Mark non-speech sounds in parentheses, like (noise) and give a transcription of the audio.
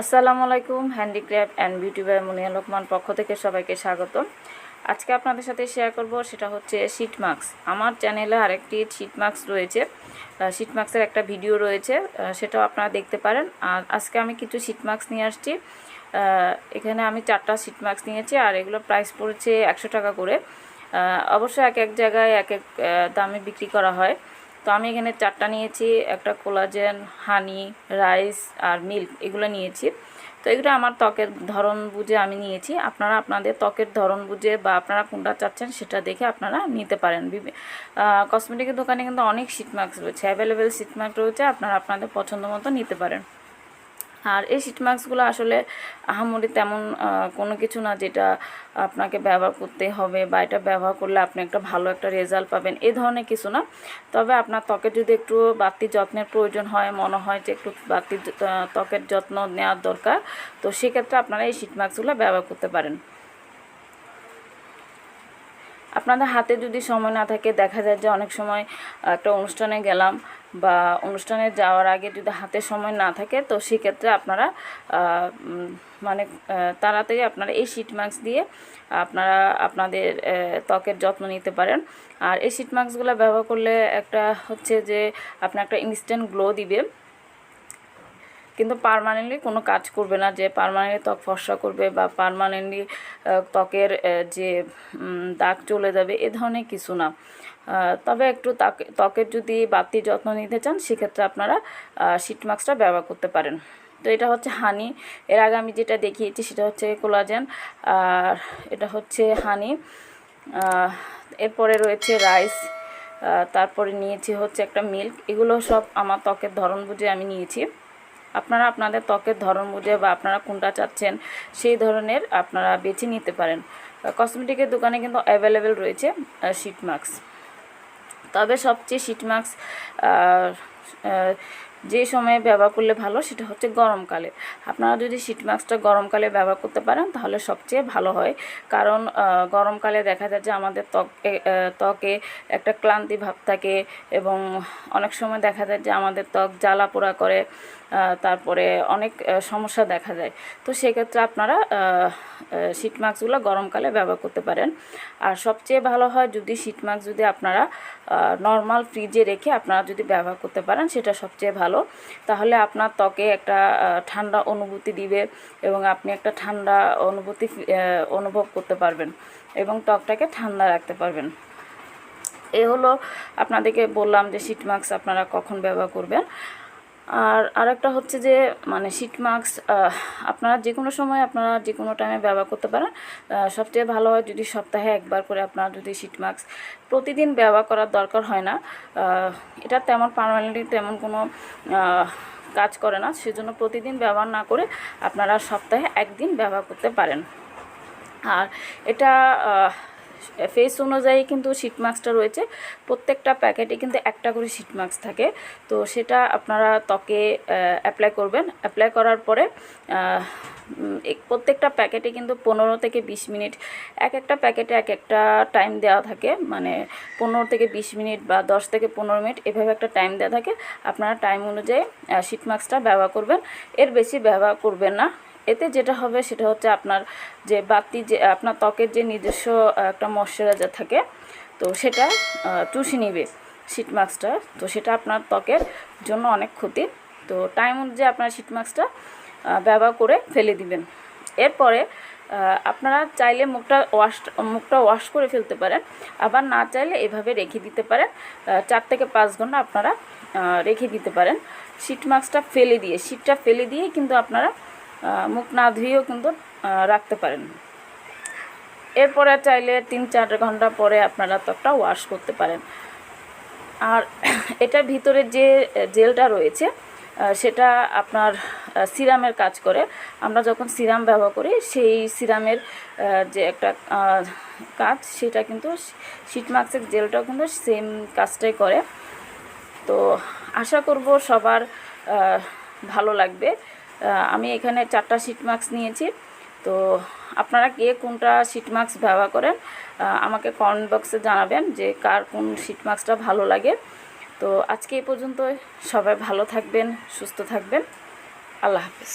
আসসালামু আলাইকুম handicraft and beauty by Munia Lokman পক্ষ থেকে সবাইকে স্বাগত আজকে আপনাদের সাথে শেয়ার করব সেটা হচ্ছে শিট মার্কস আমার চ্যানেলে আরেকটি শিট মার্কস রয়েছে। শিট মার্কসের একটা ভিডিও রয়েছে সেটাও আপনারা দেখতে পারেন। আর আজকে আমি কিছু শিট মার্কস নিয়ে আসছি। এখানে আমি চারটা শিট মার্কস নিয়েছি আর এগুলো প্রাইস পড়েছে একশো টাকা করে। আহ, অবশ্যই এক এক জায়গায় এক এক দামে বিক্রি করা হয়। তো আমি এখানে চারটা নিয়েছি, একটা কোলাজেন, হানি, রাইস আর মিল্ক এগুলো নিয়েছি। তো এগুলো আমার ত্বকের ধরন বুঝে আমি নিয়েছি। আপনারা আপনাদের ত্বকের ধরন বুঝে বা আপনারা কোনটা চাচ্ছেন সেটা দেখে আপনারা নিতে পারেন। কসমেটিকের দোকানে কিন্তু অনেক শীট মার্কস রয়েছে অ্যাভেলেবেল শীট মাস্ক রয়েছে, আপনারা আপনাদের পছন্দ মতো নিতে পারেন। আর এই শিট মাস্কগুলো আসলে আহামরি তেমন কোনো কিছু না যেটা আপনাকে ব্যবহার করতে হবে বা এটা ব্যবহার করলে আপনি একটা ভালো একটা রেজাল্ট পাবেন, এ ধরনের কিছু না। তবে আপনার ত্বকের যদি একটু বাড়তি যত্নের প্রয়োজন হয়, মনে হয় যে একটু বাড়তি ত্বকের যত্ন নেওয়ার দরকার, তো সেক্ষেত্রে আপনারা এই শিট মাস্কগুলো ব্যবহার করতে পারেন। আপনাদের হাতে যদি সময় না থাকে, দেখা যায় যে অনেক সময় একটা অনুষ্ঠানে গেলাম বা অনুষ্ঠানে যাওয়ার আগে যদি হাতে সময় না থাকে, তো সেক্ষেত্রে আপনারা মানে তাড়াতাড়ি আপনারা এই শীট মাস্ক দিয়ে আপনারা আপনাদের ত্বকের যত্ন নিতে পারেন। আর এই শীট মাস্কগুলো ব্যবহার করলে একটা হচ্ছে যে, আপনার একটা ইনস্ট্যান্ট গ্লো দিবে। কিন্তু পারমানেন্টলি কোনো কাজ করবে না, যে পারমানেন্টলি ত্বক ফর্সা করবে বা পার্মানেন্টলি ত্বকের যে দাগ চলে যাবে, এ ধরনের কিছু না। তবে একটু ত্বকে- ত্বকের যদি বাতি যত্ন নিতে চান, সেক্ষেত্রে আপনারা শীট মাস্কটা ব্যবহার করতে পারেন। তো এটা হচ্ছে হানি এর আগে আমি যেটা দেখিয়েছি, সেটা হচ্ছে কোলাজেন আর এটা হচ্ছে হানি এরপরে রয়েছে রাইস তারপরে নিয়েছি হচ্ছে একটা মিল্ক এগুলো সব আমার ত্বকের ধরন বুঝে আমি নিয়েছি। আপনারা আপনাদের ত্বকের ধরন বুঝে বা আপনারা কোনটা চাচ্ছেন, সেই ধরনের আপনারা বেছে নিতে পারেন। কসমেটিকের দোকানে কিন্তু অ্যাভেলেবেল রয়েছে শিট মাস্ক তবে সবচেয়ে শিট মাস্ক যে সময়ে ব্যবহার করলে ভালো সেটা হচ্ছে গরমকালে। আপনারা যদি শীত মাস্কটা গরমকালে ব্যবহার করতে পারেন, তাহলে সবচেয়ে ভালো হয়। কারণ গরমকালে দেখা যায় যে আমাদের ত্বকে ত্বকে একটা ক্লান্তি ভাব থাকে এবং অনেক সময় দেখা যায় যে আমাদের ত্বক জ্বালা পোড়া করে তারপরে অনেক সমস্যা দেখা যায় তো সেক্ষেত্রে আপনারা শীত মাস্কগুলো গরমকালে ব্যবহার করতে পারেন। আর সবচেয়ে ভালো হয় যদি শীত মাস্ক যদি আপনারা নর্মাল ফ্রিজে রেখে আপনারা যদি ব্যবহার করতে পারেন, সেটা সবচেয়ে ভালো তাহলে আপনার ত্বকে একটা ঠান্ডা অনুভূতি দিবে এবং আপনি একটা ঠান্ডা অনুভূতি অনুভব করতে পারবেন এবং ত্বকটাকে ঠান্ডা রাখতে পারবেন। এ হলো, আপনাদেরকে বললাম যে শীট মাস্ক আপনারা কখন ব্যবহার করবেন। আর আরেকটা হচ্ছে যে মানে শীট মাস্ক আপনারা যে কোনো সময় আপনারা যে কোনো টাইমে ব্যবহার করতে পারেন। সবচেয়ে ভালো হয় যদি সপ্তাহে একবার করে আপনারা যদি শীট মাস্ক প্রতিদিন ব্যবহার করার দরকার হয় না। এটা তেমন পার্মানেন্টলি তেমন কোনো কাজ করে না। সেজন্য প্রতিদিন ব্যবহার না করে আপনারা সপ্তাহে একদিন ব্যবহার করতে পারেন। আর এটা ফেস অনুযায়ী কিন্তু শীট মাস্কটা রয়েছে। প্রত্যেকটা প্যাকেটে কিন্তু একটা করে শীট মাস্ক থাকে। তো সেটা আপনারা ত্বকে অ্যাপ্লাই করবেন। অ্যাপ্লাই করার পরে প্রত্যেকটা প্যাকেটে কিন্তু পনেরো থেকে বিশ মিনিট, এক একটা প্যাকেটে এক একটা টাইম দেওয়া থাকে। মানে পনেরো থেকে বিশ মিনিট বা দশ থেকে পনেরো মিনিট এভাবে একটা টাইম দেওয়া থাকে। আপনারা টাইম অনুযায়ী শীট মাস্কটা ব্যবহার করবেন। এর বেশি ব্যবহার করবেন না। এতে যেটা হবে সেটা হচ্ছে আপনার যে বাতি যে, আপনার ত্বকের যে নিজস্ব একটা ময়শ্চারাইজার থাকে, তো সেটা চুষে নিবে শীট মাস্কটা তো সেটা আপনার ত্বকের জন্য অনেক ক্ষতি। তো টাইম অনুযায়ী আপনার শীট মাস্কটা ব্যবহার করে ফেলে দিবেন। এরপরে আপনারা চাইলে মুখটা ওয়াশ মুখটা ওয়াশ করে ফেলতে পারেন। আবার না চাইলে এভাবে রেখে দিতে পারেন। চার থেকে পাঁচ ঘণ্টা আপনারা রেখে দিতে পারেন। শীট মাস্কটা ফেলে দিয়ে শীটটা ফেলে দিয়েই কিন্তু আপনারা মুখ না ধুয়েও কিন্তু রাখতে পারেন। এরপরে চাইলে তিন চার ঘণ্টা পরে আপনারা ত্বকটা ওয়াশ করতে পারেন। আর (coughs) এটার ভিতরে যে জেলটা রয়েছে সেটা আপনার সিরামের কাজ করে। আমরা যখন সিরাম ব্যবহার করি, সেই সিরামের যে একটা কাজ, সেটা কিন্তু শীট জেলটাও কিন্তু সেম কাজটাই করে। তো আশা করব সবার ভালো লাগবে। আমি এখানে চারটা শিট মাস্ক নিয়েছি। তো আপনারা কে কোনটা শিট মাস্ক ব্যবহার করেন আমাকে কমেন্ট বক্সে জানাবেন যে কার কোন শিট মাস্কটা ভালো লাগে। তো আজকে এই পর্যন্ত সবাই ভালো থাকবেন, সুস্থ থাকবেন। আল্লাহ হাফিজ।